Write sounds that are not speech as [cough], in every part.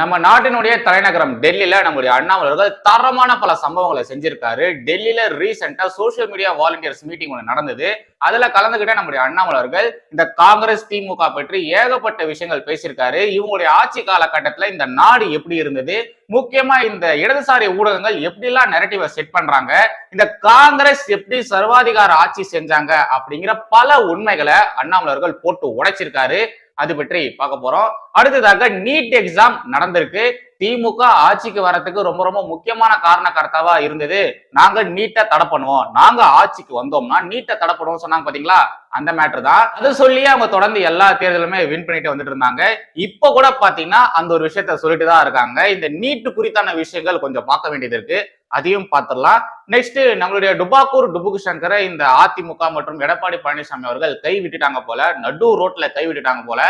நம்ம நாட்டினுடைய தலைநகரம் டெல்லியில நம்முடைய அண்ணாமலர்கள் தரமான பல சம்பவங்களை செஞ்சிருக்காரு. டெல்லியில ரீசெண்டா சோஷியல் மீடியா வாலண்டியர்ஸ் மீட்டிங் ஒன்று நடந்தது. அதுல கலந்துகிட்ட நம்முடைய அண்ணாமலர்கள் இந்த காங்கிரஸ் திமுக பற்றி ஏகப்பட்ட விஷயங்கள் பேசியிருக்காரு. இவங்களுடைய ஆட்சி காலகட்டத்துல இந்த நாடு எப்படி இருந்தது? முக்கியமா இந்த இடதுசாரி ஊடகங்கள் எப்படிலாம் நெரட்டிவை செட் பண்றாங்க? இந்த காங்கிரஸ் எப்படி சர்வாதிகார ஆட்சி செஞ்சாங்க? அப்படிங்கிற பல உண்மைகளை அண்ணாமலர்கள் போட்டு உடைச்சிருக்காரு. அது பற்றி பார்க்க போறோம். அடுத்ததாக நீட் எக்ஸாம் நடந்திருக்கு. திமுக ஆட்சிக்கு வரத்துக்கு ரொம்ப ரொம்ப முக்கியமான காரணக்கர்த்தாவா இருந்தது. நாங்க நீட்டை தடை பண்ணுவோம். நாங்க ஆட்சிக்கு வந்தோம்னா நீட்டை தடை பண்ணுவோம் சொன்னாங்க பாத்தீங்களா? அந்த மேட்டர் தான். அது சொல்லி அவங்க தொடர்ந்து எல்லா தேர்தலுமே வின் பண்ணிட்டு வந்துட்டு இருந்தாங்க. இப்ப கூட பாத்தீங்கன்னா அந்த ஒரு விஷயத்த சொல்லிட்டு தான் இருக்காங்க. இந்த நீட்டு குறித்தான விஷயங்கள் கொஞ்சம் பார்க்க வேண்டியது இருக்கு. அதையும் பார்த்துடலாம். நெக்ஸ்ட் நம்மளுடைய டுபாக்கூர் டுபுக்கு சங்கரை இந்த அதிமுக மற்றும் எடப்பாடி பழனிசாமி அவர்கள் கை விட்டுட்டாங்க போல நடு ரோட்ல கை விட்டுட்டாங்க போல.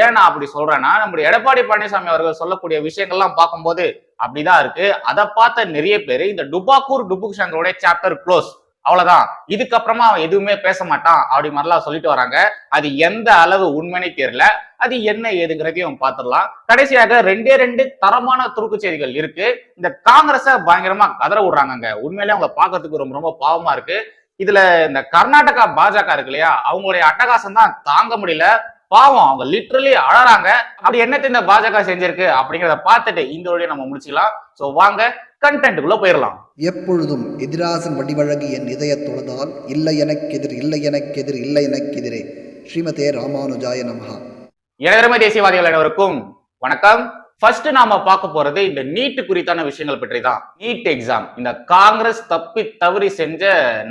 ஏன் நான் அப்படி சொல்றேன்னா நம்முடைய எடப்பாடி பழனிசாமி அவர்கள் சொல்லக்கூடிய விஷயங்கள்லாம் பார்க்கும்போது அப்படிதான் இருக்கு. அதை பார்த்த நிறைய பேர் இந்த டுபாக்கூர் டுபுக்கு சங்கருடைய சாப்டர் க்ளோஸ் அவ்வளவுதான். இதுக்கப்புறமா அவன் எதுவுமே பேச மாட்டான் அப்படி மாதிரிலாம் சொல்லிட்டு வராங்க. அது எந்த அளவு உண்மைனே தெரியல. அது என்ன ஏதுங்கிறதையும் பார்த்துடலாம் கடைசியாக ரெண்டே ரெண்டு தரமான துருக்கு செய்திகள் இருக்கு. இந்த காங்கிரஸ பயங்கரமா கதற விடுறாங்க உண்மையிலே அவங்க பார்க்கறதுக்கு ரொம்ப ரொம்ப பாவமா இருக்கு. இதுல இந்த கர்நாடகா பாஜக இருக்கு இல்லையா? அவங்களுடைய அட்டகாசம் தான் தாங்க முடியல. பாவம் அவங்க லிட்ரலி அழறாங்க. அப்படி என்னத்தை இந்த பாஜக செஞ்சிருக்கு அப்படிங்கிறத பார்த்துட்டு இந்த வழியை நம்ம முடிச்சுக்கலாம். சோ வாங்க கண்டென்ட்டுக்குள்ள போயிடலாம். எப்பொழுதும் எதிராசன் வடிவழகு என் இதயத் தொழுதால் இல்லை எனக்கெதிர் இல்லை எனக்கெதிர் இல்லை எனக்கெதிரே ஸ்ரீமதே ராமானுஜாய நமஹா. இளையரமை தேசியவாதிகள் அனைவருக்கும் வணக்கம். ஃபர்ஸ்ட் நாம பார்க்க போறது இந்த நீட் குறித்தான விஷயங்கள் பற்றி தான் நீட் எக்ஸாம் இந்த காங்கிரஸ் தப்பி தவறி செஞ்ச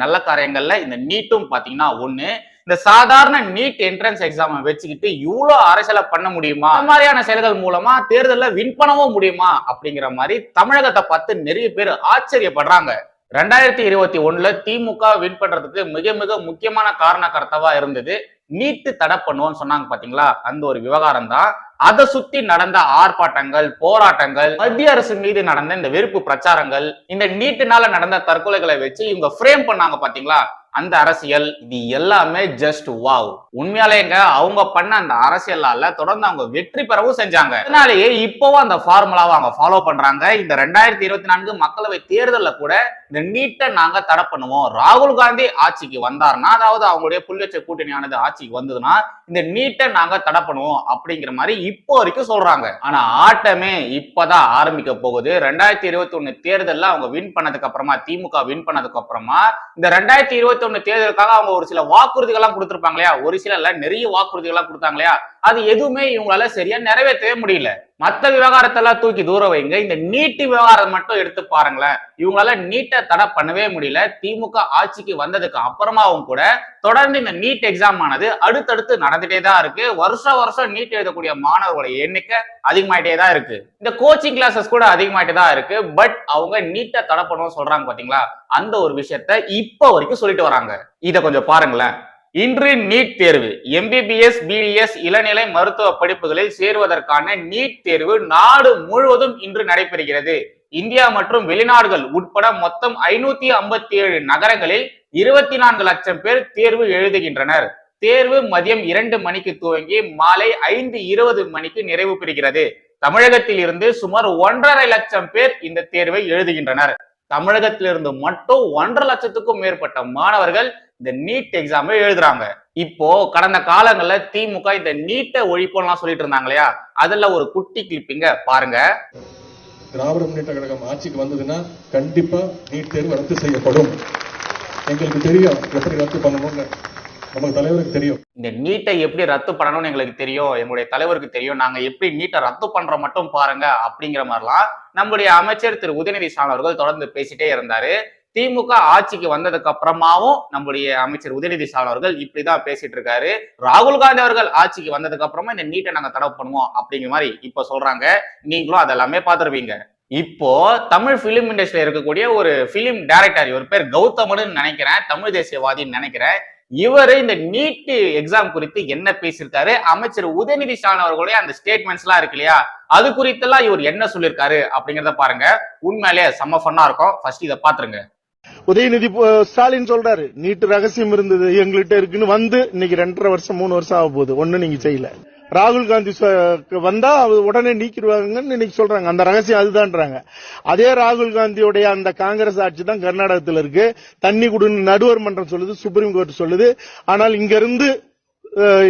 நல்ல காரியங்கள்ல இந்த நீட்டும் பாத்தீங்கன்னா ஒண்ணு. இந்த சாதாரண நீட் என்ட்ரன்ஸ் எக்ஸாமை வச்சுக்கிட்டு இவ்வளோ அரசியலை பண்ண முடியுமா? அந்த மாதிரியான செயல்கள் மூலமா தேர்தலில் வின் பண்ணவும் முடியுமா? அப்படிங்கிற மாதிரி தமிழகத்தை பார்த்து நிறைய பேர் ஆச்சரியப்படுறாங்க. ரெண்டாயிரத்தி இருபத்தி ஒண்ணுல திமுக வின் பண்றதுக்கு மிக மிக முக்கியமான காரண கர்த்தவா இருந்தது நீட்டு தடை பண்ணுவோம்னு சொன்னாங்க பாத்தீங்களா? அந்த ஒரு விவகாரம் தான். அதை சுத்தி நடந்த ஆர்ப்பாட்டங்கள் போராட்டங்கள் மத்திய அரசு மீது நடந்த இந்த வெறுப்பு பிரச்சாரங்கள் இந்த நீட்டுனால நடந்த தற்கொலைகளை வச்சு இவங்க ஃப்ரேம் பண்ணாங்க பாத்தீங்களா? அந்த அரசியல் இது எல்லாமே ஜஸ்ட் வாவ் உண்மையாலேங்க அவங்க பண்ண அந்த அரசியலால தொடர்ந்து அவங்க வெற்றி பெறவும் செஞ்சாங்க. அதனாலேயே இப்போவும் அந்த ஃபார்முலாவை அவங்க ஃபாலோ பண்றாங்க. இந்த ரெண்டாயிரத்தி இருபத்தி நான்கு மக்களவை தேர்தலில் கூட இந்த நீட்டை நாங்க தடை பண்ணுவோம். ராகுல் காந்தி ஆட்சிக்கு வந்தார்னா அதாவது அவங்களுடைய புல்வெச்ச கூட்டணியானது ஆட்சிக்கு வந்ததுன்னா இந்த நீட்டை நாங்க தடை பண்ணுவோம் அப்படிங்கிற மாதிரி இப்போ வரைக்கும் சொல்றாங்க. ஆனா ஆட்டமே இப்பதான் ஆரம்பிக்க போகுது. ரெண்டாயிரத்தி இருபத்தி ஒன்னு தேர்தலில் அவங்க வின் பண்ணதுக்கு அப்புறமா திமுக வின் பண்ணதுக்கு அப்புறமா இந்த ரெண்டாயிரத்தி இருபத்தி ஒண்ணு தேர்தலுக்காக அவங்க ஒரு சில வாக்குறுதிகள் எல்லாம் இல்லையா ஒரு சில இல்ல நிறைய வாக்குறுதிகள் எல்லாம் கொடுத்தாங்க இல்லையா அது எதுவுமே இவங்களால சரியா நிறைவேற்றவே முடியல. மத்த விவகாரத்தெல்லாம் தூக்கி தூர வைங்க. இந்த நீட்டு விவகாரம் மட்டும் எடுத்து பாருங்களேன். இவங்களால நீட்டை தடை பண்ணவே முடியல. திமுக ஆட்சிக்கு வந்ததுக்கு அப்புறமாவும் கூட தொடர்ந்து இந்த நீட் எக்ஸாம் ஆனது அடுத்தடுத்து நடந்துட்டே தான் இருக்கு. வருஷம் வருஷம் நீட் எழுதக்கூடிய மாணவர்களோட எண்ணிக்கை அதிகமாயிட்டே தான் இருக்கு. இந்த கோச்சிங் கிளாஸஸ் கூட அதிகமாயிட்டே தான் இருக்கு. பட் அவங்க நீட்டை தடை பண்ணுவோம் சொல்றாங்க பாத்தீங்களா? அந்த ஒரு விஷயத்த இப்ப வரைக்கும் சொல்லிட்டு வராங்க. இதை கொஞ்சம் பாருங்களேன். இன்று நீட் தேர்வு. எம்பிபிஎஸ் பிடிஎஸ் இளநிலை மருத்துவ படிப்புகளில் சேருவதற்கான நீட் தேர்வு நாடு முழுவதும் இன்று நடைபெறுகிறது. இந்தியா மற்றும் வெளிநாடுகள் உட்பட மொத்தம் ஐநூத்தி ஐம்பத்தி ஏழு நகரங்களில் இருபத்தி நான்கு லட்சம் பேர் தேர்வு எழுதுகின்றனர். தேர்வு மதியம் இரண்டு மணிக்கு துவங்கி மாலை ஐந்து இருபது மணிக்கு நிறைவு பெறுகிறது. தமிழகத்தில் இருந்து சுமார் ஒன்றரை லட்சம் பேர் இந்த தேர்வை எழுதுகின்றனர். தமிழகத்திலிருந்து மட்டும் ஒன்றரை லட்சத்துக்கும் மேற்பட்ட மாணவர்கள் இந்த நீட் எக்ஸாமை எழுதுறாங்க. இப்போ கடந்த காலங்கள்ல திமுக இந்த நீட்டை ஒழிப்போம்லாம் சொல்லிட்டு இருந்தாங்க இல்லையா? அதுல ஒரு குட்டி கிளிப்பிங்க பாருங்க. திராவிட முன்னேற்ற கழகம் ஆட்சிக்கு வந்ததுன்னா கண்டிப்பா நீட் தேர்வு ரத்து செய்யப்படும். எங்களுக்கு தெரியும் எப்படி ரத்து பண்ணணும்னு. நமக்கு தலைவருக்கு தெரியும். இந்த நீட்டை எப்படி ரத்து பண்ணணும்னு எங்களுக்கு தெரியும். எங்களுடைய தலைவருக்கு தெரியும். நாங்க எப்படி நீட்டை ரத்து பண்றோம் மட்டும் பாருங்க அப்படிங்கிற மாதிரிலாம் நம்முடைய அமைச்சர் திரு உதயநிதி ஸ்டாலின் அவர்கள் தொடர்ந்து பேசிட்டே இருந்தாரு. திமுக ஆட்சிக்கு வந்ததுக்கு அப்புறமாவும் நம்முடைய அமைச்சர் உதயநிதி ஸ்டாலின் அவர்கள் இப்படிதான் பேசிட்டு இருக்காரு. ராகுல் காந்தி அவர்கள் ஆட்சிக்கு வந்ததுக்கு அப்புறமா இந்த நீட்டை நாங்க தடை பண்ணுவோம் அப்படிங்கிற மாதிரி இப்ப சொல்றாங்க. நீங்களும் அதெல்லாமே பார்த்துருவீங்க இப்போ தமிழ் பிலிம் இண்டஸ்ட்ரியில இருக்கக்கூடிய ஒரு பிலிம் டைரக்டர் இவர் பேர் கௌதமனு நினைக்கிறேன் தமிழ் தேசியவாதின்னு நினைக்கிறேன். இவரு இந்த நீட் எக்ஸாம் குறித்து என்ன பேசியிருக்காரு? அமைச்சர் உதயநிதி ஸ்டாலின் அவர்களுடைய அந்த ஸ்டேட்மெண்ட்ஸ் எல்லாம் இருக்கு இல்லையா? அது குறித்தெல்லாம் இவர் என்ன சொல்லியிருக்காரு அப்படிங்கறத பாருங்க. உண்மையிலேயே செம்ம ஃபன்னா இருக்கும். ஃபர்ஸ்ட் இதை பாத்துருங்க உதயநிதி ஸ்டாலின் சொல்றாரு நீட்டு ரகசியம் இருந்தது எங்கள்கிட்ட இருக்குன்னு வந்து இன்னைக்கு ரெண்டரை வருஷம் மூணு வருஷம் ஆக போகுது. ஒண்ணு நீங்க செய்யல. ராகுல் காந்தி வந்தா உடனே நீக்கிடுவாங்கன்னு இன்னைக்கு சொல்றாங்க. அந்த ரகசியம் அதுதான்றாங்க. அதே ராகுல் காந்தியுடைய அந்த காங்கிரஸ் ஆட்சி தான் கர்நாடகத்தில் இருக்கு. தண்ணி குடுன்னு நடுவர் மன்றம் சொல்லுது சுப்ரீம் கோர்ட் சொல்லுது. ஆனால் இங்க இருந்து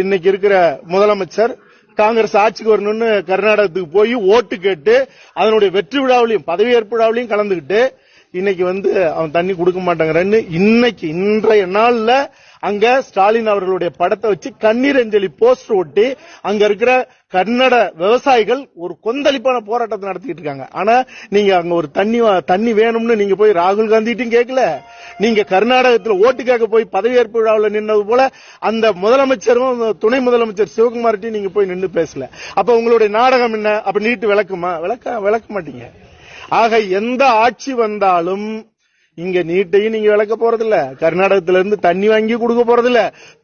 இன்னைக்கு இருக்கிற முதலமைச்சர் காங்கிரஸ் ஆட்சிக்கு வரணும்னு கர்நாடகத்துக்கு போய் ஓட்டு கேட்டு அதனுடைய வெற்றி விழாவிலையும் பதவியேற்பு விழாவிலையும் கலந்துகிட்டு இன்னைக்கு வந்து அவன் தண்ணி கொடுக்க மாட்டாங்கிறன்னு இன்னைக்கு இன்றைய நாள்ல அங்க ஸ்டாலின் அவர்களுடைய படத்தை வச்சு கண்ணீர் அஞ்சலி போஸ்டர் ஒட்டி அங்க இருக்கிற கன்னட விவசாயிகள் ஒரு கொந்தளிப்பான போராட்டத்தை நடத்திட்டு இருக்காங்க. ஆனா நீங்க அங்க ஒரு தண்ணி வா- தண்ணி வேணும்னு நீங்க போய் ராகுல் காந்திட்டும் கேட்கல நீங்க கர்நாடகத்துல ஓட்டு கேட்க போய் பதவியேற்பு விழாவில் நின்னது போல அந்த முதலமைச்சரும் துணை முதலமைச்சர் சிவகுமார்ட்டையும் நீங்க போய் நின்று பேசல. அப்ப உங்களுடைய நாடகம் என்ன? அப்ப நீட்டு விளக்குமா? விளக்க விளக்க மாட்டீங்க. ஆக எந்த ஆட்சி வந்தாலும் இங்க நீட்டையும் நீங்க விளக்க போறதில்ல. கர்நாடகத்துல இருந்து தண்ணி வாங்கி கொடுக்க போறதில்ல.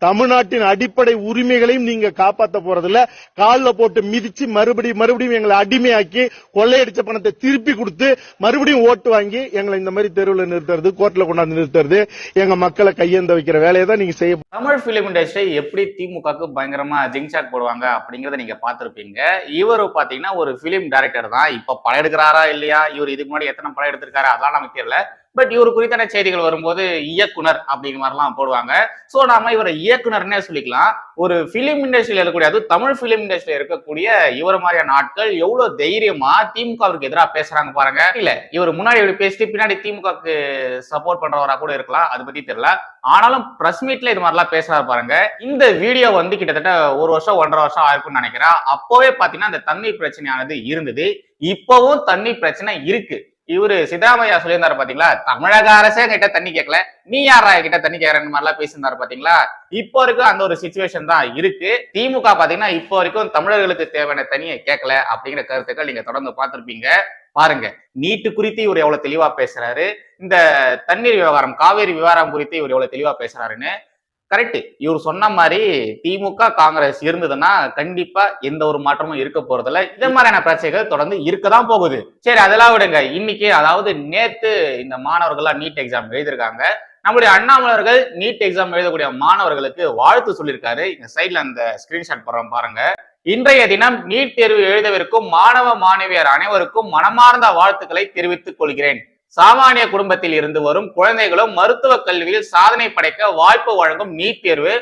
தமிழ்நாட்டின் அடிப்படை உரிமைகளையும் நீங்க காப்பாத்த போறதில்ல. காலில் போட்டு மிதிச்சு மறுபடியும் மறுபடியும் எங்களை அடிமையாக்கி கொள்ளையடிச்ச பணத்தை திருப்பி கொடுத்து மறுபடியும் ஓட்டு வாங்கி எங்களை இந்த மாதிரி தெருவில் நிறுத்துறது கோர்ட்ல கொண்டாந்து நிறுத்துறது எங்க மக்களை கையேந்த வைக்கிற வேலையை தான் நீங்க செய்ய தமிழ் பிலிம் இண்டஸ்ட்ரி எப்படி திமுகவுக்கு பயங்கரமா ஜிங்சாக் போடுவாங்க அப்படிங்கறத நீங்க பாத்திருப்பீங்க இவரு பாத்தீங்கன்னா ஒரு பிலிம் டைரக்டர் தான். இப்ப படம் எடுக்கிறாரா இல்லையா? இவர் இதுக்கு முன்னாடி எத்தனை படம் எடுத்திருக்காரு? அதெல்லாம் நமக்கு தெரியல. பட் இவர் குறித்தான செய்திகள் வரும்போது இயக்குனர் அப்படிங்கிற மாதிரிலாம் போடுவாங்க. ஸோ நாம இவரை இயக்குனர்னே சொல்லிக்கலாம். ஒரு பிலிம் இண்டஸ்ட்ரியில் இருக்கக்கூடிய அது தமிழ் பிலிம் இண்டஸ்ட்ரியில் இருக்கக்கூடிய இவர் மாதிரியான ஆட்கள் எவ்வளவு தைரியமா திமுகவுக்கு எதிராக பேசுறாங்க பாருங்க. இல்ல இவர் முன்னாடி இப்படி பேசிட்டு பின்னாடி திமுகவுக்கு சப்போர்ட் பண்றவரா கூட இருக்கலாம். அதை பத்தி தெரியல. ஆனாலும் பிரஸ் மீட்ல இது மாதிரிலாம் பேசுறாரு பாருங்க. இந்த வீடியோ வந்து கிட்டத்தட்ட ஒரு வருஷம் ஒன்றரை வருஷம் ஆயிருக்கும்னு நினைக்கிறேன். அப்போவே பாத்தீங்கன்னா அந்த தண்ணி பிரச்சனையானது இருந்தது. இப்பவும் தண்ணி பிரச்சனை இருக்கு. இவரு சித்தராமையா சொல்லியிருந்தாரு பாத்தீங்களா? தமிழக அரசே கிட்ட தண்ணி கேட்கல. நீ யாரா கிட்ட தண்ணி கேட்கறன்னு மாதிரிலாம் பேசியிருந்தாரு பாத்தீங்களா? இப்போ வரைக்கும் அந்த ஒரு சுச்சுவேஷன் தான் இருக்கு. திமுக பாத்தீங்கன்னா இப்போ வரைக்கும் தமிழர்களுக்கு தேவையான தண்ணியை கேட்கல அப்படிங்கிற கருத்துக்கள் நீங்க தொடர்ந்து பார்த்திருப்பீங்க. பாருங்க நீட்டு குறித்து இவர் எவ்வளவு தெளிவா பேசுறாரு. இந்த தண்ணீர் விவகாரம் காவேரி விவகாரம் குறித்து இவர் எவ்வளவு தெளிவா பேசுறாருன்னு கரெக்ட். இவர் சொன்ன மாதிரி திமுக காங்கிரஸ் இருந்ததுன்னா கண்டிப்பா எந்த ஒரு மாற்றமும் இருக்க போறதில்ல. இந்த மாதிரியான பிரச்சனைகள் தொடர்ந்து இருக்கதான் போகுது. சரி அதெல்லாம் விடுங்க. இன்னைக்கு அதாவது நேத்து இந்த மாணவர்கள்லாம் நீட் எக்ஸாம் எழுதியிருக்காங்க. நம்முடைய அண்ணாமலர்கள் நீட் எக்ஸாம் எழுதக்கூடிய மாணவர்களுக்கு வாழ்த்து சொல்லியிருக்காரு. இந்த சைட்ல அந்த ஸ்கிரீன்ஷாட் போடுறோம் பாருங்க. இன்றைய தினம் நீட் தேர்வு எழுதவிருக்கும் மாணவ மாணவியர் அனைவருக்கும் மனமார்ந்த வாழ்த்துக்களை தெரிவித்துக் கொள்கிறேன். சாமானிய குடும்பத்தில் இருந்து வரும் குழந்தைகளும் மருத்துவ கல்வியில் சாதனை படைக்க வாய்ப்பு வழங்கும் நீட் தேர்வு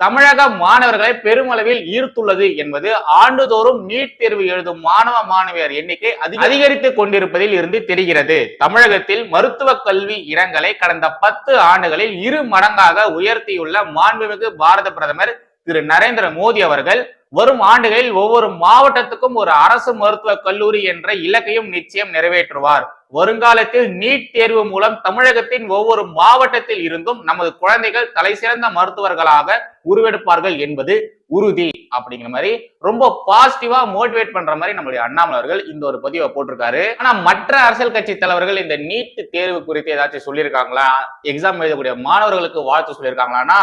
தமிழக மாணவர்களை பெருமளவில் ஈர்த்துள்ளது என்பது ஆண்டுதோறும் நீட் தேர்வு எழுதும் மாணவ மாணவியர் எண்ணிக்கை அதிக- அதிகரித்துக் கொண்டிருப்பதில் இருந்து தெரிகிறது. தமிழகத்தில் மருத்துவ கல்வி இடங்களை கடந்த பத்து ஆண்டுகளில் இரு மடங்காக உயர்த்தியுள்ள மாண்புமிகு பாரத பிரதமர் திரு நரேந்திர மோடி அவர்கள் வரும் ஆண்டுகளில் ஒவ்வொரு மாவட்டத்துக்கும் ஒரு அரசு மருத்துவக் கல்லூரி என்ற இலக்கையும் நிச்சயம் நிறைவேற்றுவார். வருங்காலத்தில் நீட் தேர்வு மூலம் தமிழகத்தின் ஒவ்வொரு மாவட்டத்தில் இருந்தும் நமது குழந்தைகள் தலைசிறந்த மருத்துவர்களாக உருவெடுப்பார்கள் என்பது உறுதி அப்படிங்கிற மாதிரி ரொம்ப பாசிட்டிவா மோட்டிவேட் பண்ற மாதிரி நம்மளுடைய அண்ணாமலர்கள் இந்த ஒரு பதிவை போட்டிருக்காரு. ஆனா மற்ற அரசியல் கட்சி தலைவர்கள் இந்த நீட் தேர்வு குறித்து ஏதாச்சும் சொல்லியிருக்காங்களா? எக்ஸாம் எழுதக்கூடிய மாணவர்களுக்கு வாழ்த்து சொல்லியிருக்காங்களான்னா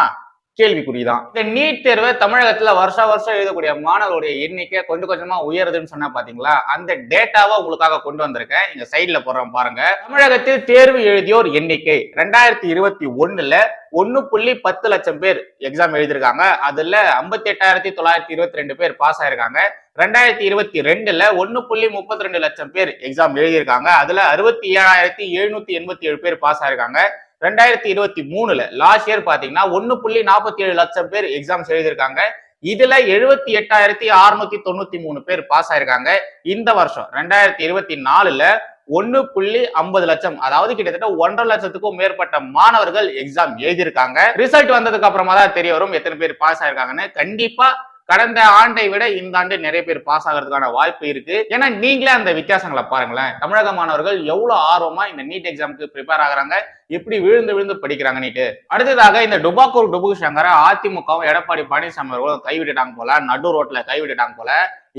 கேள்விக்குறிதான். இந்த நீட் தேர்வை தமிழகத்துல வருஷ வருஷம் எழுதக்கூடிய மாணவர்களுடைய எண்ணிக்கை கொஞ்சம் கொஞ்சமா உயருதுன்னு சொன்னா பாத்தீங்களா? அந்த டேட்டாவை உங்களுக்காக கொண்டு வந்திருக்கேன். இங்க சைட்ல போடுறோம் பாருங்க. தமிழகத்தில் தேர்வு எழுதியோர் எண்ணிக்கை ரெண்டாயிரத்தி இருபத்தி ஒண்ணுல ஒன்னு புள்ளி பத்து லட்சம் பேர் எக்ஸாம் எழுதியிருக்காங்க. அதுல ஐம்பத்தி எட்டாயிரத்தி தொள்ளாயிரத்தி இருபத்தி ரெண்டு பேர் பாஸ் ஆயிருக்காங்க. ரெண்டாயிரத்தி இருபத்தி ரெண்டுல ஒன்னு புள்ளி முப்பத்தி ரெண்டு லட்சம் பேர் எக்ஸாம் எழுதியிருக்காங்க. அதுல அறுபத்தி ஏழாயிரத்தி எழுநூத்தி எண்பத்தி ஏழு பேர் பாஸ் ஆயிருக்காங்க. ரெண்டாயிரத்தி இருபத்தி மூணுல லாஸ்ட் இயர் பாத்தீங்கன்னா ஒன்னு புள்ளி நாற்பத்தி ஏழு லட்சம் பேர் எக்ஸாம்ஸ் எழுதியிருக்காங்க. இதுல எழுபத்தி எட்டாயிரத்தி அறுநூத்தி தொண்ணூத்தி மூணு பேர் பாஸ் ஆயிருக்காங்க. இந்த வருஷம் ரெண்டாயிரத்தி இருபத்தி நாலுல ஒன்னு புள்ளி ஐம்பது லட்சம் அதாவது கிட்டத்தட்ட ஒன்றரை லட்சத்துக்கும் மேற்பட்ட மாணவர்கள் எக்ஸாம் எழுதியிருக்காங்க. ரிசல்ட் வந்ததுக்கு அப்புறமா தான் தெரிய வரும் எத்தனை பேர் பாஸ் ஆயிருக்காங்கன்னு. கண்டிப்பா கடந்த ஆண்டை விட இந்த ஆண்டு நிறைய பேர் பாஸ் ஆகிறதுக்கான வாய்ப்பு இருக்கு. ஏன்னா நீங்களே அந்த வித்தியாசங்களை பாருங்களேன். தமிழக மாணவர்கள் எவ்வளவு ஆர்வமா இந்த நீட் எக்ஸாமுக்கு ப்ரிப்பேர் ஆகுறாங்க எப்படி விழுந்து விழுந்து படிக்கிறாங்க நீட்டு அடுத்ததாக இந்த டுபாக்கூர் டுபு சங்கரை அதிமுகவும் எடப்பாடி பழனிசாமி அவர்களும் கைவிட்டுட்டாங்க போல நடு ரோட்ல கைவிட்டுட்டாங்க போல.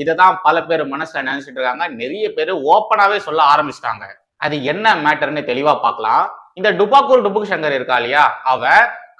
இதைதான் பல பேர் மனசுல நினைச்சிட்டு இருக்காங்க. நிறைய பேர் ஓப்பனாவே சொல்ல ஆரம்பிச்சிட்டாங்க. அது என்ன மேட்டர்னு தெளிவா பார்க்கலாம். இந்த டுபாக்கூர் டுபுக் சங்கர் இருக்கா இல்லையா? அவ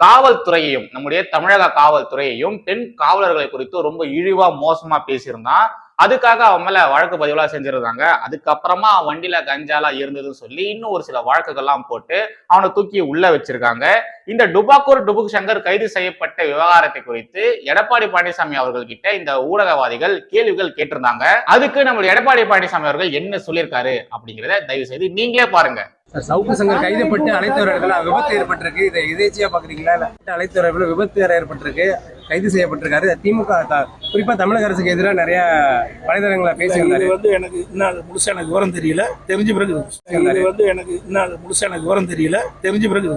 காவல்துறையையும் நம்முடைய தமிழக காவல்துறையையும் பெண் காவலர்களை குறித்து ரொம்ப இழிவா மோசமா பேசியிருந்தான். அதுக்காக அவன் மேல வழக்கு பதிவுலாம் செஞ்சிருந்தாங்க. அதுக்கப்புறமா வண்டியில கஞ்சாலாம் இருந்ததுன்னு சொல்லி இன்னும் ஒரு சில வழக்குகள்லாம் போட்டு அவனை தூக்கி உள்ள வச்சிருக்காங்க. இந்த டுபாக்கூர் டுபுக் சங்கர் கைது செய்யப்பட்ட விவகாரத்தை குறித்து எடப்பாடி பழனிசாமி அவர்கள் கிட்ட இந்த ஊடகவாதிகள் கேள்விகள் கேட்டிருந்தாங்க. அதுக்கு நம்மளுடைய எடப்பாடி பழனிசாமி அவர்கள் என்ன சொல்லியிருக்காரு அப்படிங்கிறத தயவு செய்து நீங்களே பாருங்க. சவுக்கு சங்கர் கைதுப்பட்டு இடத்துல விபத்து ஏற்பட்டிருக்கு. இதை எதேச்சியா பாக்குறீங்களா? அனைத்து விபத்து ஏற்பட்டிருக்கு. கைது செய்யப்பட்டிருக்காரு. திமுக குறிப்பா தமிழக அரசுக்கு எதிராக நிறைய வலைதளங்களை பேசியிருந்தாரு. இது வந்து எனக்கு இன்னும் முழுசா எனக்கு விவரம் தெரியல. தெரிஞ்ச பிறகு இது வந்து எனக்கு இன்னும் முழுசா எனக்கு விவரம் தெரியல. தெரிஞ்ச பிறகு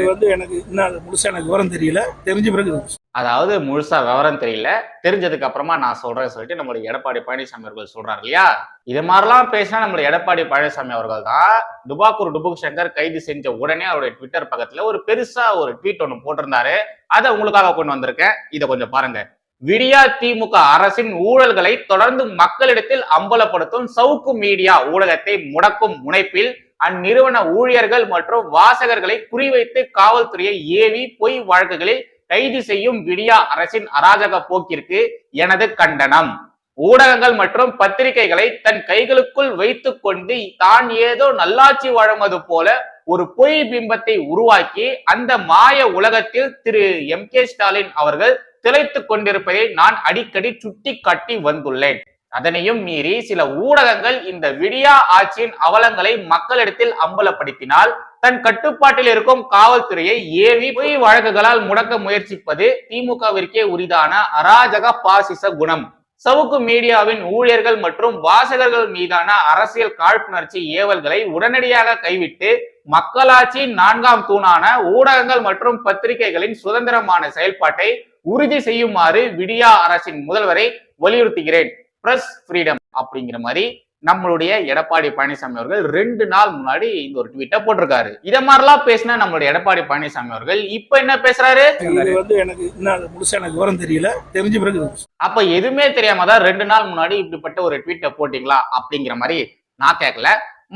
இது வந்து எனக்கு இன்னும் முழுசா எனக்கு விவரம் தெரியல. தெரிஞ்ச பிறகு அதாவது முழுசா விவரம் தெரியல. தெரிஞ்சதுக்கு அப்புறமா நான் சொல்றேன் சொல்லிட்டு நம்மளுடைய எடப்பாடி பழனிசாமி அவர்கள் சொல்றாரு இல்லையா? இது மாதிரிலாம் பேசினா நம்மளுடைய எடப்பாடி பழனிசாமி அவர்கள் தான் டுபாக்கூர் டுபுக் சங்கர் கைது செஞ்ச உடனே அவருடைய ட்விட்டர் பக்கத்துல ஒரு பெருசா ஒரு ட்வீட் ஒன்று போட்டிருந்தாரு. அதை உங்களுக்காக கொண்டு வந்திருக்கேன். இதை கொஞ்சம் பாருங்க. விடியா திமுக அரசின் ஊழல்களை தொடர்ந்து மக்களிடத்தில் அம்பலப்படுத்தும் சவுக்கு மீடியா ஊடகத்தை முடக்கும் முனைப்பில் அந்நிறுவன ஊழியர்கள் மற்றும் வாசகர்களை குறிவைத்து காவல்துறையை ஏவி பொய் வழக்குகளில் கைது செய்யும் விடியா அரசின் அராஜக போக்கிற்கு எனது கண்டனம். ஊடகங்கள் மற்றும் பத்திரிகைகளை தன் கைகளுக்குள் வைத்துக் கொண்டு தான் ஏதோ நல்லாட்சி வழங்குவது போல ஒரு பொய் பிம்பத்தை உருவாக்கி அந்த மாய உலகத்தில் திரு எம் கே ஸ்டாலின் அவர்கள் திளைத்துக் கொண்டிருப்பதை நான் அடிக்கடி சுட்டி காட்டி வந்துள்ளேன். அதனையும் மீறி சில ஊடகங்கள் இந்த விடியா ஆட்சியின் அவலங்களை மக்களிடத்தில் அம்பலப்படுத்தினால் தன் கட்டுப்பாட்டில் இருக்கும் காவல்துறையை ஏவி பொய் வழக்குகளால் முடக்க முயற்சிப்பது திமுகவிற்கே உரிதான அராஜக பாசிச குணம். சவுக்கு மீடியாவின் ஊழியர்கள் மற்றும் வாசகர்கள் மீதான அரசியல் காழ்ப்புணர்ச்சி ஏவல்களை உடனடியாக கைவிட்டு மக்களாட்சியின் நான்காம் தூணான ஊடகங்கள் மற்றும் பத்திரிகைகளின் சுதந்திரமான செயல்பாட்டை உறுதி செய்யுமாறு விடியா அரசின் முதல்வரை வலியுறுத்துகிறேன். பிரஸ் ஃப்ரீடம் அப்படிங்கிற மாதிரி நம்மளுடைய எடப்பாடி பழனிசாமி அவர்கள் ரெண்டு நாள் முன்னாடி இந்த ஒரு ட்வீட்டை போட்டிருக்காரு. இத மாதிரிலாம் பேசின நம்மளுடைய எடப்பாடி பழனிசாமி அவர்கள் இப்ப என்ன பேசுறாரு? இது வந்து எனக்கு முழுசா எனக்கு விவரம் தெரியல. தெரிஞ்ச பிறகு அப்ப எதுவுமே தெரியாம தான் ரெண்டு நாள் முன்னாடி இப்படிப்பட்ட ஒரு ட்வீட்டை போட்டீங்களா அப்படிங்கிற மாதிரி நான் கேட்கல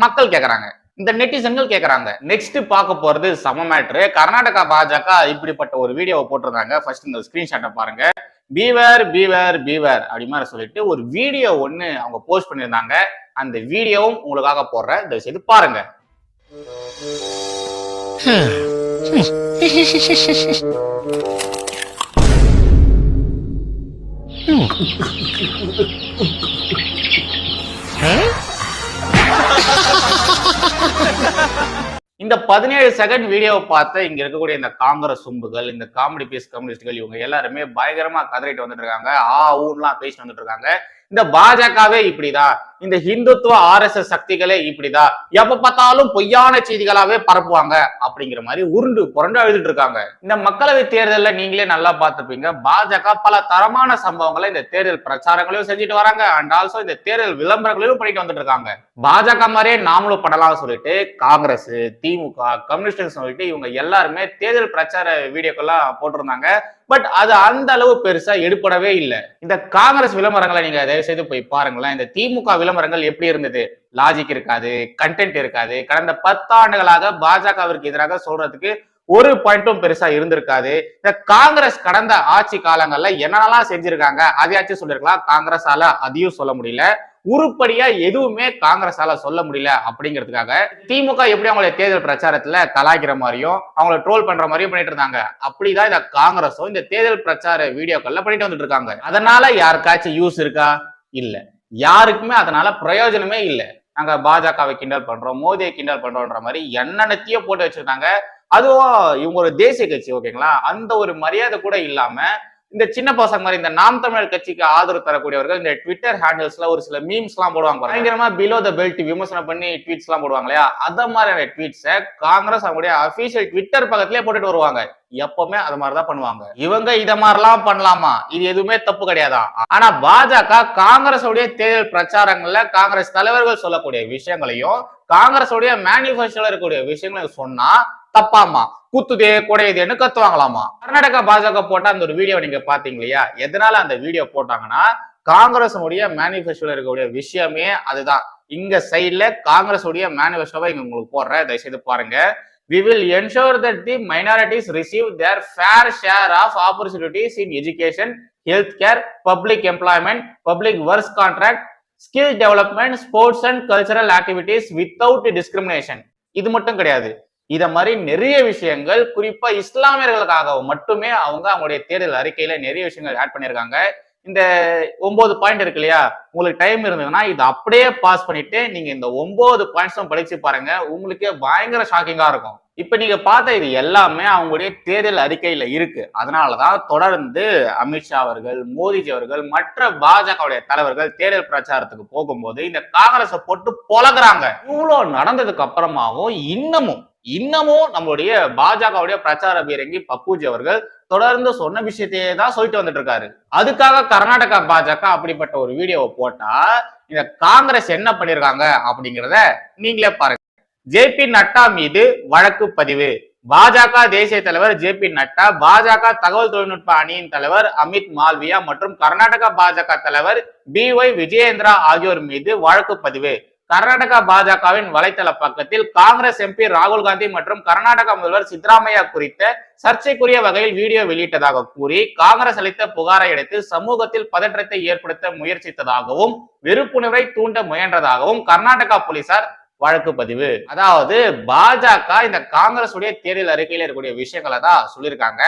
மக்கள் கேக்குறாங்க. இந்த நெட்டிசன்கள் கேக்குறாங்க. நெக்ஸ்ட் பார்க்க போறது சம மேட்ரு கர்நாடகா பாஜக இப்படிப்பட்ட ஒரு வீடியோவை போட்டிருந்தாங்க. ஃபர்ஸ்ட் இந்த ஸ்கிரீன்ஷாட்டை பாருங்க. பீவர் பீவர் பீவர் அப்படி மாதிரி சொல்லிட்டு ஒரு வீடியோ ஒன்னு அவங்க போஸ்ட் பண்ணியிருந்தாங்க. அந்த வீடியோவும் உங்களுக்காக போடுறேன். தயவு செய்து பாருங்க [laughs] [laughs] இந்த பதினேழு செகண்ட் வீடியோவை பார்த்து இங்க இருக்கக்கூடிய இந்த காங்கிரஸ் சும்புகள் இந்த காமெடி பீஸ் கம்யூனிஸ்டுகள் இவங்க எல்லாருமே பயங்கரமா கதறிட்டு வந்துட்டு இருக்காங்க. ஆ ஊன்லாம் பேசிட்டு வந்துட்டு இருக்காங்க. இந்த பாஜகவே இப்படிதான் இந்த ஹிந்துத்துவ எஸ் சக்திகளே இப்படிதான் எப்ப பார்த்தாலும் பொய்யான செய்திகளாவே பரப்புவாங்க அப்படிங்கிற மாதிரி உருண்டு புரண்டு அழுதுட்டு இருக்காங்க. இந்த மக்களவை தேர்தலில் நீங்களே நல்லா பார்த்துருப்பீங்க. பாஜக பல தரமான சம்பவங்களை இந்த தேர்தல் பிரச்சாரங்களையும் செஞ்சுட்டு வராங்க. அண்ட் ஆல்சோ இந்த தேர்தல் விளம்பரங்களையும் பண்ணிட்டு வந்துட்டு இருக்காங்க. பாஜக மாதிரியே நாமளும் படலாம் சொல்லிட்டு காங்கிரஸ் திமுக கம்யூனிஸ்ட் சொல்லிட்டு இவங்க எல்லாருமே தேர்தல் பிரச்சார வீடியோக்கெல்லாம் போட்டிருந்தாங்க. பட் அது அந்த அளவு பெருசா எடுப்படவே இல்லை. இந்த காங்கிரஸ் விளம்பரங்களை நீங்க தயவு செய்து போய் பாருங்களேன். இந்த திமுக விளம்பரங்கள் எப்படி இருந்தது? லாஜிக் இருக்காது கண்டென்ட் இருக்காது. கடந்த பத்தாண்டுகளாக பாஜகவிற்கு எதிராக சொல்றதுக்கு ஒரு பாயிண்ட்டும் பெருசா இருந்திருக்காது. இந்த காங்கிரஸ் கடந்த ஆட்சி காலங்கள்ல என்னென்னலாம் செஞ்சிருக்காங்க? அதையாச்சும் சொல்லிருக்கலாம். காங்கிரஸால அதையும் சொல்ல முடியல. உருப்படியா எதுவுமே காங்கிரஸால சொல்ல முடியல அப்படிங்கிறதுக்காக திமுக எப்படி அவங்களுடைய தேர்தல் பிரச்சாரத்துல கலாய்க்கிற மாதிரியும் அவங்கள ட்ரோல் பண்ற மாதிரியும் பண்ணிட்டு இருந்தாங்க. அப்படிதான் இந்த காங்கிரஸும் இந்த தேர்தல் பிரச்சார வீடியோக்கள்ல பண்ணிட்டு வந்துட்டு இருக்காங்க. அதனால யாருக்காச்சும் யூஸ் இருக்கா? இல்ல. யாருக்குமே அதனால பிரயோஜனமே இல்லை. நாங்க பாஜகவை கிண்டல் பண்றோம் மோதியை கிண்டல் பண்றோம்ன்ற மாதிரி என்னென்னத்தையோ போட்டு வச்சிருக்காங்க. அதுவும் இவங்க ஒரு தேசிய கட்சி ஓகேங்களா? அந்த ஒரு மரியாதை கூட இல்லாம இந்த சின்ன பசங்க மாதிரி இந்த நாம் தமிழர் கட்சிக்கு ஆதரவு தரக்கூடியவர்கள் இந்த ட்விட்டர் ஹேண்டில்ஸ்ல ஒரு சில மீம்ஸ் எல்லாம் போடுவாங்க. பயங்கரமா பிலோ த பெல்ட் விமர்சனம் பண்ணி ட்வீட்ஸ் எல்லாம் போடுவாங்க இல்லையா? அத மாதிரியான ட்வீட்ஸை காங்கிரஸ் அவங்களுடைய அபிஷியல் ட்விட்டர் பக்கத்திலே போட்டுட்டு வருவாங்க. எப்பவுமே அது மாதிரிதான் பண்ணுவாங்க. இவங்க இத மாதிரிலாம் பண்ணலாமா? இது எதுவுமே தப்பு கிடையாதான் ஆனா பாஜக காங்கிரஸோடைய தேர்தல் பிரச்சாரங்கள்ல காங்கிரஸ் தலைவர்கள் சொல்லக்கூடிய விஷயங்களையும் காங்கிரஸோடைய மேனிபெஸ்டோல இருக்கக்கூடிய விஷயங்களையும் சொன்னா தப்பாமா? குத்துதே குடையுதேன்னு கத்துவாங்களாமா? கர்நாடகா பாஜக போட்ட அந்த ஒரு வீடியோ நீங்க பாத்தீங்க இல்லையா எதனால அந்த வீடியோ போட்டாங்கன்னா காங்கிரஸுடைய மேனிபெஸ்டோல இருக்கக்கூடிய விஷயமே அதுதான். இங்க சைட்ல காங்கிரஸுடைய மேனிபெஸ்டோவை இங்க உங்களுக்கு போடுறேன். தயவுசெய்து பாருங்க. We will ensure that the minorities receive their fair share of opportunities in education health care public employment public works contract skill development sports and cultural activities without discrimination இது மட்டும் கிடையாது. இத மாதிரி நிறைய விஷயங்கள் குறிப்பா இஸ்லாமியர்களுக்காக மட்டுமே அவங்க அவங்களுடைய தேர்தல் அறிக்கையில நிறைய விஷயங்கள் ஆட் பண்ணியிருக்காங்க இந்த ஒன்பது பாயிண்ட் இருக்கு இல்லையா? உங்களுக்கு டைம் இருந்ததுன்னா இது அப்படியே பாஸ் பண்ணிட்டு நீங்க இந்த ஒன்பது பாயிண்ட்ஸும் படிச்சு பாருங்க. உங்களுக்கே பயங்கர ஷாக்கிங்கா இருக்கும். இப்ப நீங்க பார்த்த இது எல்லாமே அவங்களுடைய தேர்தல் அறிக்கையில இருக்கு. அதனாலதான் தொடர்ந்து அமித்ஷா அவர்கள் மோடிஜி அவர்கள் மற்ற பாஜகவுடைய தலைவர்கள் தேர்தல் பிரச்சாரத்துக்கு போகும்போது இந்த காங்கிரஸை போட்டு பொலகுறாங்க. இவ்வளவு நடந்ததுக்கு அப்புறமாவும் இன்னமும் இன்னமும் நம்மளுடைய பாஜகவுடைய பிரச்சார பீரங்கி பப்புஜி அவர்கள் தொடர்ந்து சொன்ன விஷயத்தையே தான் சொல்லிட்டு வந்துட்டு இருக்காரு. அதுக்காக கர்நாடகா பாஜக அப்படிப்பட்ட ஒரு வீடியோவை போட்டா இந்த காங்கிரஸ் என்ன பண்ணிருக்காங்க அப்படிங்கிறத நீங்களே பாருங்க. ஜே பி நட்டா மீது வழக்கு பதிவு. பாஜக தேசிய தலைவர் ஜே பி நட்டா பாஜக தகவல் தொழில்நுட்ப அணியின் தலைவர் அமித் மால்வியா மற்றும் கர்நாடக பாஜக தலைவர் பி ஒய் விஜயேந்திரா ஆகியோர் மீது வழக்கு பதிவு. கர்நாடகா பாஜகவின் வலைத்தள பக்கத்தில் காங்கிரஸ் எம்பி ராகுல் காந்தி மற்றும் கர்நாடக முதல்வர் சித்தராமையா குறித்த சர்ச்சைக்குரிய வகையில் வீடியோ வெளியிட்டதாக கூறி காங்கிரஸ் அளித்த புகாரை அடுத்து சமூகத்தில் பதற்றத்தை ஏற்படுத்த முயற்சித்ததாகவும் வெறுப்புணர்வை தூண்ட முயன்றதாகவும் கர்நாடகா போலீசார் வழக்கு பதிவு. அதாவது பாஜக இந்த காங்கிரஸ் உடைய தேர்தல் அறிக்கையில் இருக்கக்கூடிய விஷயங்களை தான் சொல்லியிருக்காங்க.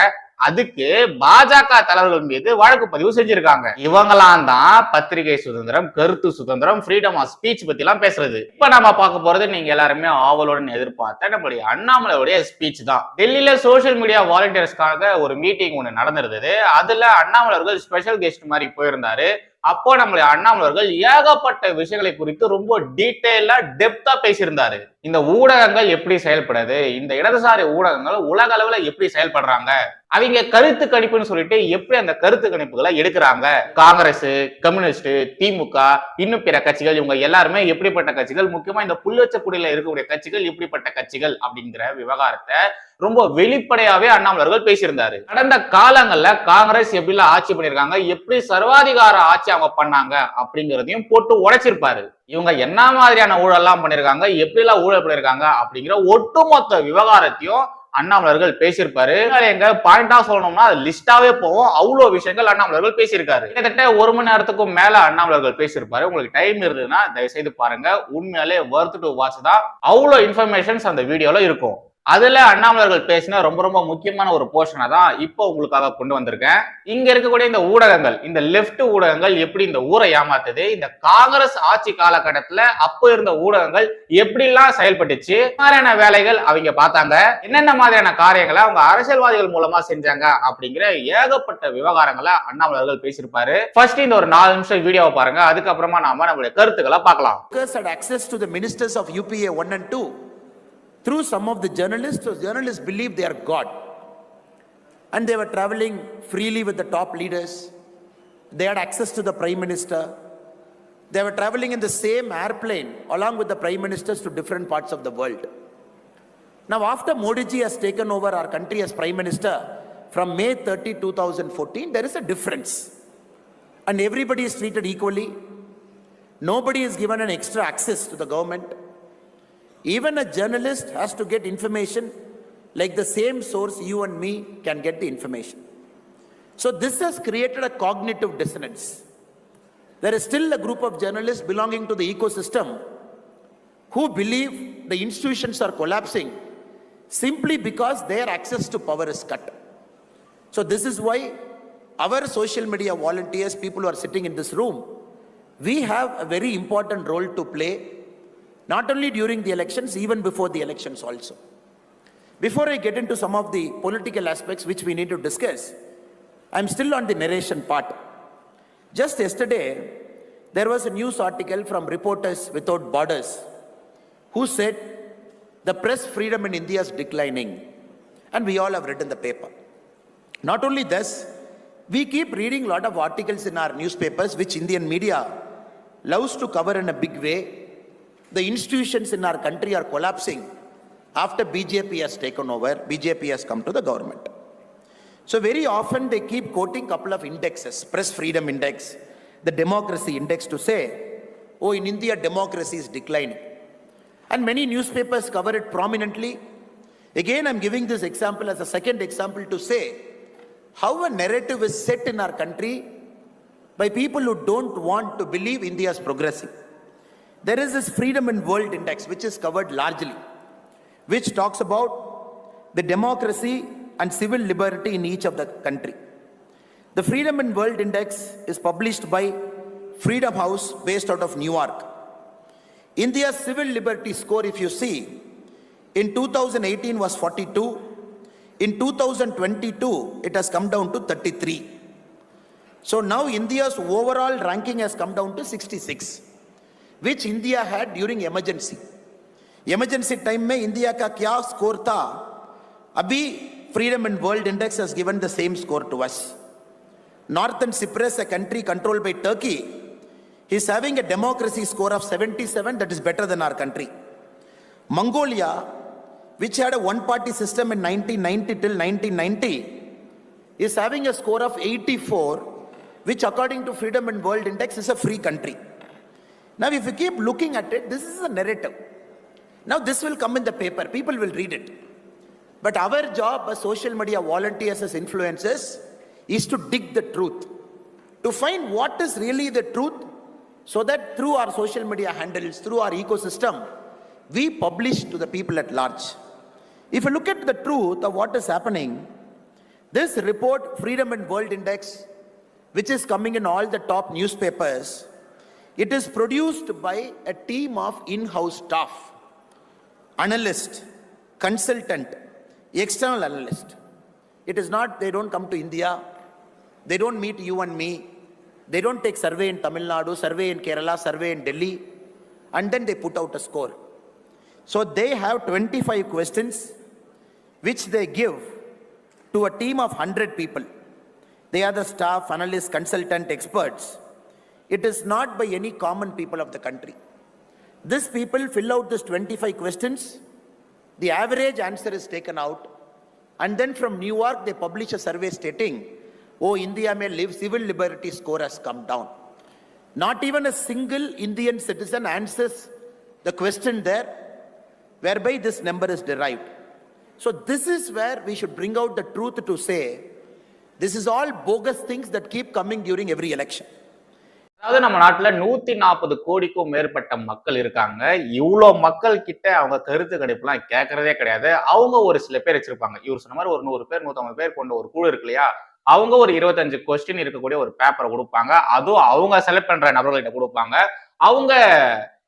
அதுக்கு பாஜக தலைவர்கள் மீது வழக்கு பதிவு செஞ்சிருக்காங்க. இவங்களாம் தான் பத்திரிகை சுதந்திரம் கருத்து சுதந்திரம் ஃப்ரீடம் ஆஃப் ஸ்பீச் பத்தி எல்லாம் பேசுறது. இப்ப நம்ம பார்க்க போறது நீங்க எல்லாருமே ஆவலுடன் எதிர்பார்த்த நம்மளுடைய அண்ணாமலையுடைய ஸ்பீச் தான். டெல்லியில சோசியல் மீடியா வாலண்டியர்ஸ்க்காக ஒரு மீட்டிங் ஒன்று நடந்திருந்தது. அதுல அண்ணாமலை அவர்கள் ஸ்பெஷல் கெஸ்ட் மாதிரி போயிருந்தாரு. அப்போ நம்மளுடைய அண்ணாமலைவர்கள் ஏகப்பட்ட விஷயங்களை குறித்து ரொம்ப டீட்டெயிலா டெப்தா பேசியிருந்தாரு. இந்த ஊடகங்கள் எப்படி செயல்படுது? இந்த இடதுசாரி ஊடகங்கள் உலக அளவுல எப்படி செயல்படுறாங்க? அவங்க கருத்து கணிப்புன்னு சொல்லிட்டு எப்படி அந்த கருத்து கணிப்புகளை எடுக்கிறாங்க? காங்கிரஸ் கம்யூனிஸ்ட் திமுக இன்னும் பிற கட்சிகள் இவங்க எல்லாருமே எப்படிப்பட்ட கட்சிகள்? முக்கியமா இந்த புல்லச்சக்குடியில இருக்கக்கூடிய கட்சிகள் எப்படிப்பட்ட கட்சிகள் அப்படிங்கிற விவகாரத்தை ரொம்ப வெளிப்படையாவே அண்ணாமலை அவர்கள் பேசியிருந்தாரு. கடந்த காலங்கள்ல காங்கிரஸ் எப்படிலாம் ஆட்சி பண்ணிருக்காங்க எப்படி சர்வாதிகார ஆட்சி அவங்க பண்ணாங்க அப்படிங்கிறதையும் போட்டு உடைச்சிருப்பாரு. இவங்க என்ன மாதிரியான ஊழல்லாம் பண்ணிருக்காங்க எப்படிலாம் ஊழல் பண்ணிருக்காங்க அப்படிங்கிற ஒட்டுமொத்த விவகாரத்தையும் அண்ணாமலர்கள் பேசியிருப்பாரு. எங்க பாயிண்டா சொல்லணும்னா அது லிஸ்டாவே போவோம் அவ்வளவு விஷயங்கள் அண்ணாமலர்கள் பேசியிருக்காரு. கிட்டத்தட்ட ஒரு மணி நேரத்துக்கும் மேல அண்ணாமலர்கள் பேசியிருப்பாரு. உங்களுக்கு டைம் இருந்ததுன்னா தயவு செய்து பாருங்க. உண்மையாலே வர்த் டு வாட்ச் தான். அவ்வளவு இன்ஃபர்மேஷன்ஸ் அந்த வீடியோல இருக்கும். அதுல அண்ணாமலர்கள் பேசின ரொம்ப ரொம்ப முக்கியமான ஒரு போர்ஷனை தான் இப்போ உங்களுக்காக கொண்டு வந்திருக்கேன். இங்க இருக்கக்கூடிய இந்த ஊடகங்கள் இந்த லெஃப்ட் ஊடகங்கள் எப்படி இந்த ஊரை ஏமாத்துது இந்த காங்கிரஸ் ஆட்சி காலகட்டத்துல அப்போ இருந்த ஊடகங்கள் எப்படிலாம் செயல்பட்டுச்சு மாதிரியான வேலைகள் அவங்க பார்த்தாங்க என்னென்ன மாதிரியான காரியங்களை அவங்க அரசியல்வாதிகள் மூலமா செஞ்சாங்க அப்படிங்கிற ஏகப்பட்ட விவகாரங்களை அண்ணாமலர்கள் பேசியிருப்பாரு. ஃபர்ஸ்ட் இந்த ஒரு நாலு நிமிஷம் வீடியோவை பாருங்க அதுக்கப்புறமா நாம நம்மளுடைய கருத்துக்களை பார்க்கலாம். Through some of the journalists. So journalists believe they are God. And they were traveling freely with the top leaders. They had access to the prime minister. They were traveling in the same airplane along with the prime ministers to different parts of the world. Now, after Modi ji has taken over our country as prime minister from May 30, 2014, there is a difference. And everybody is treated equally. Nobody is given an extra access to the government. Even a journalist has to get information like the same source you and me can get the information. So, this has created a cognitive dissonance. There is still a group of journalists belonging to the ecosystem who believe the institutions are collapsing simply because their access to power is cut. So, this is why our social media volunteers, people who are sitting in this room, we have a very important role to play, not only during the elections, even before the elections also. Before I get into some of the political aspects which we need to discuss, I'm still on the narration part. Just yesterday, there was a news article from Reporters Without Borders who said the press freedom in India is declining. And we all have read in the paper. Not only this, we keep reading a lot of articles in our newspapers which Indian media loves to cover in a big way. The institutions in our country are collapsing after BJP has taken over, BJP has come to the government. So very often they keep quoting couple of indexes, press freedom index, the democracy index to say, oh, in India democracy is declining. And many newspapers cover it prominently. Again, I'm giving this example as a second example to say how a narrative is set in our country by people who don't want to believe India is progressing. There is this Freedom in World Index, which is covered largely, which talks about the democracy and civil liberty in each of the country. The Freedom in World Index is published by Freedom House based out of New York. India's civil liberty score, if you see, in 2018 was 42. In 2022, it has come down to 33. So now India's overall ranking has come down to 66, which India had during emergency. Emergency time में India का क्या score था अभी freedom and world index has given the same score to us. Northern Cyprus, a country controlled by Turkey, is having a democracy score of 77 that is better than our country. Mongolia, which had a one party system in 1990 till 1990, is having a score of 84, which according to Freedom and World Index is a free country. Now, if you keep looking at it, this is a narrative. Now, this will come in the paper, people will read it. But our job as social media volunteers, as influencers, is to dig the truth, to find what is really the truth, so that through our social media handles, through our ecosystem, we publish to the people at large. If you look at the truth of what is happening, this report, Freedom and World Index, which is coming in all the top newspapers, it is produced by a team of in house staff, analyst, consultant, external analyst. It is not, they don't come to India, they don't meet you and me, they don't take survey in Tamil Nadu, survey in Kerala, survey in Delhi, and then they put out a score. So they have 25 questions which they give to a team of 100 people. They are the staff, analysts, consultant, experts. It is not by any common people of the country. These people fill out this 25 questions. The average answer is taken out. And then from New York, they publish a survey stating, oh, India may live, civil liberty score has come down. Not even a single Indian citizen answers the question there, whereby this number is derived. So, this is where we should bring out the truth to say, this is all bogus things that keep coming during every election. அதாவது நம்ம நாட்டில் நூத்தி நாற்பது கோடிக்கும் மேற்பட்ட மக்கள் இருக்காங்க. இவ்வளோ மக்கள் கிட்ட அவங்க கருத்து கணிப்புலாம் கேட்கறதே கிடையாது. அவங்க ஒரு சில பேர் வச்சிருப்பாங்க. இவர் சொன்ன மாதிரி ஒரு நூறு பேர் நூத்தம்பது பேர் கொண்ட ஒரு குழு இருக்கு இல்லையா? அவங்க ஒரு இருபத்தஞ்சு கொஸ்டின் இருக்கக்கூடிய ஒரு பேப்பரை கொடுப்பாங்க. அதுவும் அவங்க செலக்ட் பண்ற நபர்கள்கிட்ட கொடுப்பாங்க. அவங்க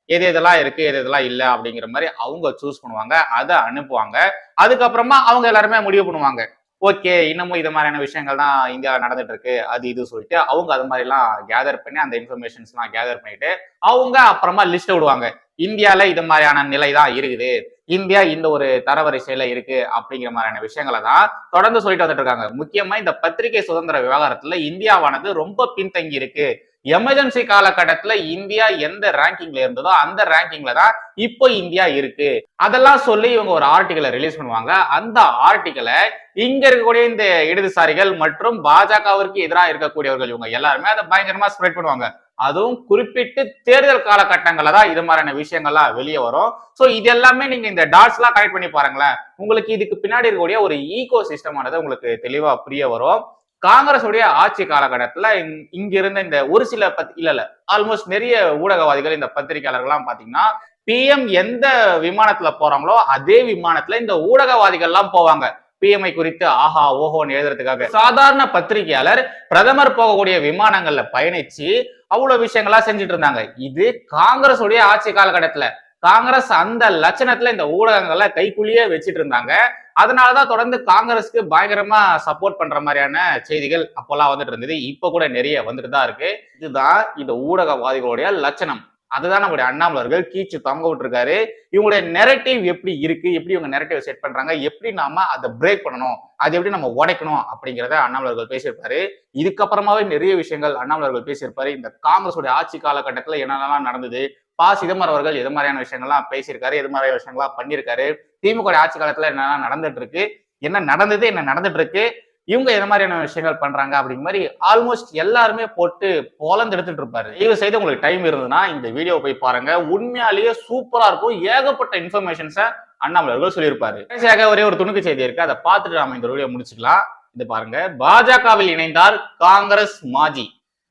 எது எதெல்லாம் இருக்கு எது எதெல்லாம் இல்லை அப்படிங்கிற மாதிரி அவங்க சூஸ் பண்ணுவாங்க. அதை அனுப்புவாங்க. அதுக்கப்புறமா அவங்க எல்லாருமே முடிவு பண்ணுவாங்க. ஓகே இன்னமும் இது மாதிரியான விஷயங்கள் தான் இந்தியாவில் நடந்துட்டு இருக்கு அது இது சொல்லிட்டு அவங்க அது மாதிரிலாம் கேதர் பண்ணி அந்த இன்ஃபர்மேஷன்ஸ் எல்லாம் கேதர் பண்ணிட்டு அவங்க அப்புறமா லிஸ்ட் விடுவாங்க. இந்தியால இது மாதிரியான நிலை தான் இருக்குது. இந்தியா இந்த ஒரு தரவரிசையில இருக்கு அப்படிங்கிற மாதிரியான விஷயங்களை தான் தொடர்ந்து சொல்லிட்டு வந்துட்டு இருக்காங்க முக்கியமா இந்த பத்திரிகை சுதந்திர விவகாரத்துல இந்தியாவானது ரொம்ப பின்தங்கி இருக்கு. எமர்ஜென்சி காலகட்டத்துல இந்தியா எந்த ரேங்கிங்ல இருந்ததோ அந்த ரேங்கிங்ல தான் இப்போ இந்தியா இருக்கு. அதெல்லாம் சொல்லி இவங்க ஒரு ஆர்டிக்கலை ரிலீஸ் பண்ணுவாங்க. அந்த ஆர்டிக்கலை இங்க இருக்கக்கூடிய இந்த இடதுசாரிகள் மற்றும் பாஜகவிற்கு எதிராக இருக்கக்கூடியவர்கள் இவங்க எல்லாருமே அதை பயங்கரமா ஸ்ப்ரெட் பண்ணுவாங்க. அதுவும் குறிப்பிட்டு தேர்தல் காலகட்டங்கள்ல தான் இது மாதிரியான விஷயங்கள்லாம் வெளியே வரும். சோ இது எல்லாமே நீங்க இந்த டாட்ஸ் எல்லாம் கனெக்ட் பண்ணி பாருங்களேன். உங்களுக்கு இதுக்கு பின்னாடி இருக்கக்கூடிய ஒரு ஈகோ சிஸ்டமானது உங்களுக்கு தெளிவா புரிய வரும். காங்கிரஸ் உடைய ஆட்சி காலகட்டத்துல இங்க- இருந்த இந்த ஒரு சில பத் இல்ல இல்ல ஆல்மோஸ்ட் நிறைய ஊடகவாதிகள் இந்த பத்திரிகையாளர்கள்லாம் பாத்தீங்கன்னா பிஎம் எந்த விமானத்துல போறாங்களோ அதே விமானத்துல இந்த ஊடகவாதிகள் எல்லாம் போவாங்க பிஎம்ஐ குறித்து ஆஹா ஓஹோன்னு எழுதுறதுக்காக. சாதாரண பத்திரிகையாளர் பிரதமர் போகக்கூடிய விமானங்கள்ல பயணிச்சு அவ்வளவு விஷயங்களா செஞ்சுட்டு இருந்தாங்க. இது காங்கிரஸ் உடைய ஆட்சி காலகட்டத்துல. காங்கிரஸ் அந்த லட்சணத்துல இந்த ஊடகங்களை கைக்குள்ளேயே வச்சிட்டு இருந்தாங்க. அதனாலதான் தொடர்ந்து காங்கிரஸ்க்கு பயங்கரமா சப்போர்ட் பண்ற மாதிரியான செய்திகள் அப்போல்லாம் வந்துட்டு இருந்தது. இப்ப கூட நிறைய வந்துட்டு தான் இருக்கு. இதுதான் இந்த ஊடகவாதிகளுடைய லட்சணம். அதுதான் நம்முடைய அண்ணாமலர்கள் கீச்சு தொங்க விட்டுருக்காரு. இவங்களுடைய நெரட்டிவ் எப்படி இருக்கு? எப்படி இவங்க நெரட்டிவ் செட் பண்றாங்க? எப்படி நாம அதை பிரேக் பண்ணணும்? அதை எப்படி நம்ம உடைக்கணும்? அப்படிங்கிறத அண்ணாமலர்கள் பேசியிருப்பாரு. இதுக்கப்புறமாவே நிறைய விஷயங்கள் அண்ணாமலர்கள் பேசியிருப்பாரு. இந்த காங்கிரஸோட ஆட்சி காலகட்டத்தில் என்னென்னலாம் நடந்தது? பா. சிதம்பரம் அவர்கள் எது மாதிரியான விஷயங்கள்லாம் பேசியிருக்காரு எது மாதிரியான விஷயங்கள்லாம் பண்ணியிருக்காரு. திமுக ஆட்சி காலத்துல என்னெல்லாம் நடந்துட்டு இருக்கு என்ன நடந்தது என்ன நடந்துட்டு இருக்கு இவங்க எது மாதிரியான விஷயங்கள் பண்றாங்க அப்படிங்கிற மாதிரி ஆல்மோஸ்ட் எல்லாருமே போட்டு பொலந்து எடுத்துட்டு இருப்பாரு. தயவு செய்து உங்களுக்கு டைம் இருந்ததுன்னா இந்த வீடியோ போய் பாருங்க. உண்மையாலேயே சூப்பரா இருக்கும். ஏகப்பட்ட இன்ஃபர்மேஷன்ஸை அண்ணாமலர்கள் சொல்லியிருப்பாரு. கடைசியாக ஒரே ஒரு துணுக்கு செய்தி இருக்கு. அதை பார்த்துட்டு நாம இந்த வீடியோ முடிச்சுக்கலாம். இது பாருங்க. பாஜகவில் இணைந்தார் காங்கிரஸ் மாஜி.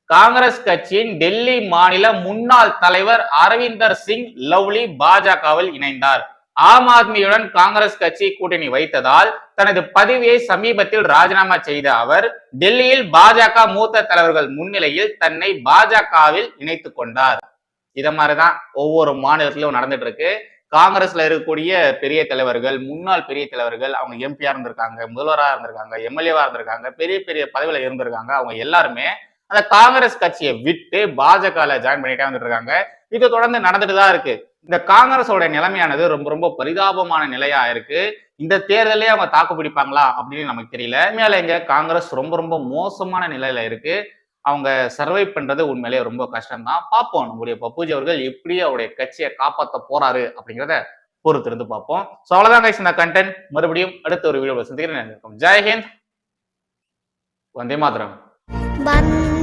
காங்கிரஸ் கட்சியின் டெல்லி மாநில முன்னாள் தலைவர் அரவிந்தர் சிங் லவ்லி பாஜகவில் இணைந்தார். ஆம் ஆத்மியுடன் காங்கிரஸ் கட்சி கூட்டணி வைத்ததால் தனது பதவியை சமீபத்தில் ராஜினாமா செய்த அவர் டெல்லியில் பாஜக மூத்த தலைவர்கள் முன்னிலையில் தன்னை பாஜகவில் இணைத்துக் கொண்டார். இத மாதிரிதான் ஒவ்வொரு மாநிலத்திலும் நடந்துட்டு இருக்கு காங்கிரஸ்ல இருக்கக்கூடிய பெரிய தலைவர்கள் முன்னாள் பெரிய தலைவர்கள் அவங்க எம்பியா இருந்திருக்காங்க முதல்வரா இருந்திருக்காங்க எம்எல்ஏவா இருந்திருக்காங்க பெரிய பெரிய பதவியில இருந்திருக்காங்க அவங்க எல்லாருமே அந்த காங்கிரஸ் கட்சியை விட்டு பாஜகல ஜாயின் பண்ணிட்டே வந்துட்டு இருக்காங்க இது தொடர்ந்து நடந்துட்டு தான் இருக்கு. இந்த காங்கிரஸோட நிலைமையானது ரொம்ப ரொம்ப பரிதாபமான நிலையா இருக்கு. இந்த தேர்தலே அவங்க தாக்கு பிடிப்பாங்களா அப்படின்னு நமக்கு தெரியல. மேல இங்க காங்கிரஸ் ரொம்ப ரொம்ப மோசமான நிலையில இருக்கு. அவங்க சர்வை பண்றது உண்மையிலேயே ரொம்ப கஷ்டம் தான் பார்ப்போம். நம்முடைய பப்புஜி அவர்கள் எப்படி அவருடைய கட்சியை காப்பாத்த போறாரு அப்படிங்கிறத பொறுத்திருந்து பார்ப்போம். ஸோ அவ்வளவுதான் கைஸ் இந்த கண்டென்ட் மறுபடியும் அடுத்த ஒரு வீடியோவில் சந்திக்கிறேன். ஜெய்ஹிந்த் வந்தே மாதரம். வந்தே